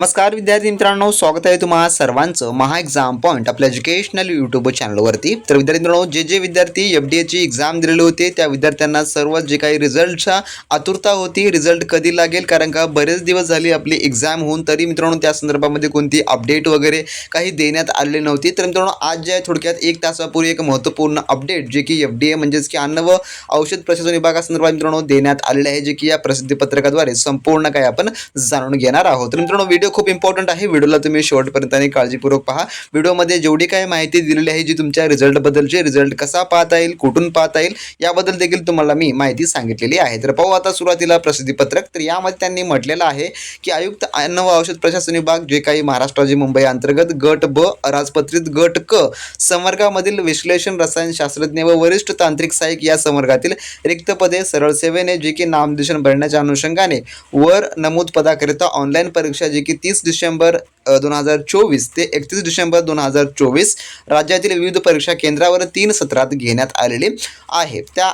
नमस्कार विद्यार्थी मित्रांनो स्वागत आहे तुम्हा सर्वांचं महा एक्झाम पॉईंट आपल्या एज्युकेशनल यूट्यूब चॅनलवरती तर विद्यार्थी मित्रांनो जे जे विद्यार्थी एफ डी एची एक्झाम दिलेले होते त्या विद्यार्थ्यांना सर्व जे काही रिझल्टच्या आतुरता होती रिझल्ट कधी लागेल? कारण का बरेच दिवस झाली आपली एक्झाम होऊन तरी मित्रांनो त्या संदर्भामध्ये कोणती अपडेट वगैरे काही देण्यात आलेली नव्हती. तर मित्रांनो आज जे आहे थोडक्यात एक तासापूर्वी एक महत्त्वपूर्ण अपडेट जे की एफ डी ए म्हणजेच की अन्न व औषध प्रशासन विभागासंदर्भात मित्रांनो देण्यात आलेले आहे जे की या प्रसिद्धी पत्रकाद्वारे संपूर्ण काही आपण जाणून घेणार आहोत. तर मित्रांनो व्हिडिओ खूप इम्पॉर्टंट आहे. व्हिडिओला तुम्ही शेवटपर्यंत आणि काळजीपूर्वक पहा. व्हिडिओमध्ये जेवढी काही माहिती दिलेली आहे जी तुमच्या रिझल्टबद्दलची रिझल्ट कसा पाहता येईल कुठून पाहता येईल याबद्दल देखील तुम्हाला मी माहिती सांगितलेली आहे. तर पाहू आता सुरुवातीला प्रसिद्धीपत्रक तर यामध्ये त्यांनी म्हटलेलं आहे की आयुक्त अन्न व औषध प्रशासन विभाग जे काही महाराष्ट्राचे मुंबई अंतर्गत गट ब राजपत्रित गट क संवर्गामधील विश्लेषण रसायनशास्त्रज्ञ व वरिष्ठ तांत्रिक सहाय्यक या संवर्गातील रिक्त पदे सरळ सेवेने जे की नामदर्शन भरण्याच्या अनुषंगाने वर नमूद पदाकरिता ऑनलाईन परीक्षा जी की तीस डिसेंबर दोन हजार चोवीस ते एकतीस डिसेंबर दोन हजार चोवीस राज्यातील विविध परीक्षा केंद्रावर तीन सत्रात घेण्यात आलेली आहे. त्या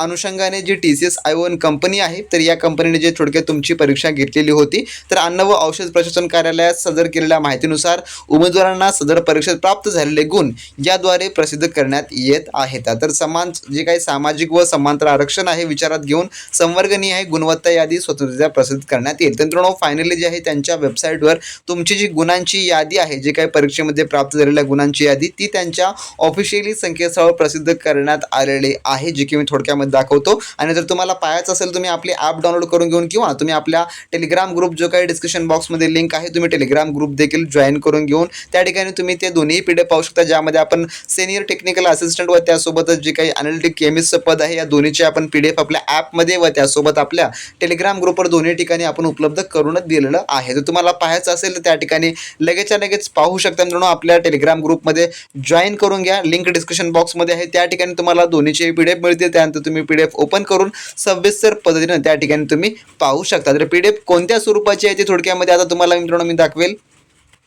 अनुषंगाने जी T C S iON company आहे तर या कंपनीने जे थोडक्यात तुमची परीक्षा घेतलेली होती तर अन्न व औषध प्रशासन कार्यालयात सदर केलेल्या माहितीनुसार उमेदवारांना सदर परीक्षेत प्राप्त झालेले गुण याद्वारे प्रसिद्ध करण्यात येत आहेत. तर समान जे काही सामाजिक व समांतर आरक्षण आहे विचारात घेऊन संवर्गनीय आहे गुणवत्ता यादी स्वतंत्रता प्रसिद्ध करण्यात येईल. तर फायनली जे आहे त्यांच्या वेबसाईटवर तुमची जी गुणांची यादी आहे जे काही परीक्षेमध्ये प्राप्त झालेल्या गुणांची यादी ती त्यांच्या ऑफिशियली संकेतस्थळावर प्रसिद्ध करण्यात आलेले आहे जे की मी थोडक्यामध्ये दाखवतो. आणि जर तुम्हाला पाहायचं असेल तुम्ही आपली ॲप डाउनलोड करून घेऊन किंवा तुम्ही आपल्या टेलिग्राम ग्रुप जो काही डिस्क्रिप्शन बॉक्समध्ये लिंक आहे तुम्ही टेलिग्राम ग्रुप देखील जॉईन करून घेऊन त्या ठिकाणी तुम्ही ते दोन्ही पी डी पाहू शकता ज्यामध्ये आपण सिनियर टेक्निकल असिस्टंट व त्यासोबतच जे काही अनालिटिक केमिस्टचं पद आहे या दोन्हीचे आपण पी डी एफ आपल्या ॲपमध्ये व त्यासोबत आपल्या टेलिग्राम ग्रुपवर दोन्ही ठिकाणी आपण उपलब्ध करूनच दिलेलं आहे. जर तुम्हाला पाहायचं असेल तर त्या ठिकाणी लगेचच्या लगेच पाहू शकता मित्रांनो आपल्या टेलिग्राम ग्रुपमध्ये जॉईन करून घ्या. लिंक डिस्क्रिप्शन बॉक्समध्ये आहे. त्या ठिकाणी तुम्हाला दोन्हीचे पी डी एफ मिळतील. त्यानंतर तुम्ही पी डी एफ ओपन करून सविस्तर पद्धतीनं त्या ठिकाणी तुम्ही पाहू शकता. तर पी डी एफ कोणत्या स्वरूपाची आहे ती थोडक्यामध्ये आता तुम्हाला मित्रांनो मी दाखवेल.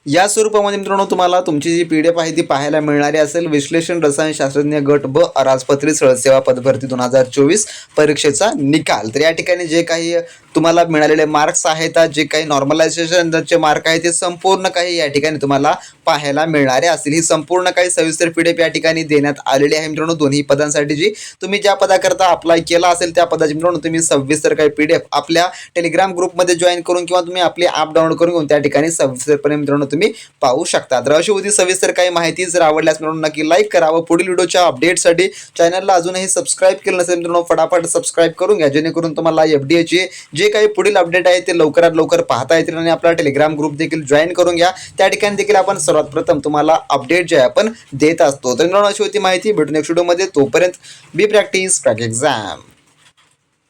या स्वरूपामध्ये मित्रांनो तुम्हाला तुमची जी पी डी एफ आहे ती पाहायला मिळणारी असेल. विश्लेषण रसायनशास्त्रज्ञ गट ब राजपत्रित सेवा पदभरती दोन हजार चोवीस परीक्षेचा निकाल. तर या ठिकाणी जे काही तुम्हाला मिळालेले मार्क्स आहेत जे काही नॉर्मलायझेशनचे मार्क आहेत ते संपूर्ण काही या ठिकाणी तुम्हाला पाहायला मिळणारे असतील. ही संपूर्ण काही सविस्तर पी डी एफ या ठिकाणी देण्यात आलेली आहे मित्रांनो दोन्ही पदांसाठी जी. तुम्ही ज्या पदाकरता अप्लाय केला असेल त्या पदाची मित्रांनो तुम्ही सविस्तर काही पी डी एफ आपल्या टेलिग्राम ग्रुपमध्ये जॉईन करून किंवा तुम्ही आपली ॲप डाउनलोड करून घेऊन त्या ठिकाणी सविस्तरपणे मित्रांनो तुम्ही पाहू शकता. तर अशी होती सविस्तर काही माहिती. जर आवडल्यास मित्रांनो नक्की लाईक करा व पुढील व्हिडिओच्या अपडेटसाठी चॅनलला अजूनही सबस्क्राईब केलं नसेल मित्रांनो फटाफट सबस्क्राईब करून घ्या. जेणेकरून तुम्हाला एफ डी एचे जे जे काही पुढील अपडेट आहे ते लवकरात लवकर पाहता येतील आणि आपला टेलिग्राम ग्रुप देखील जॉईन करून घ्या. त्या ठिकाणी देखील आपण सर्वात प्रथम तुम्हाला अपडेट जे आहे आपण देत असतो. तर मित्रांनो अशी होती माहिती. भेटून एक व्हिडिओमध्ये तोपर्यंत बी प्रॅक्टिस क्रॅक एक्झाम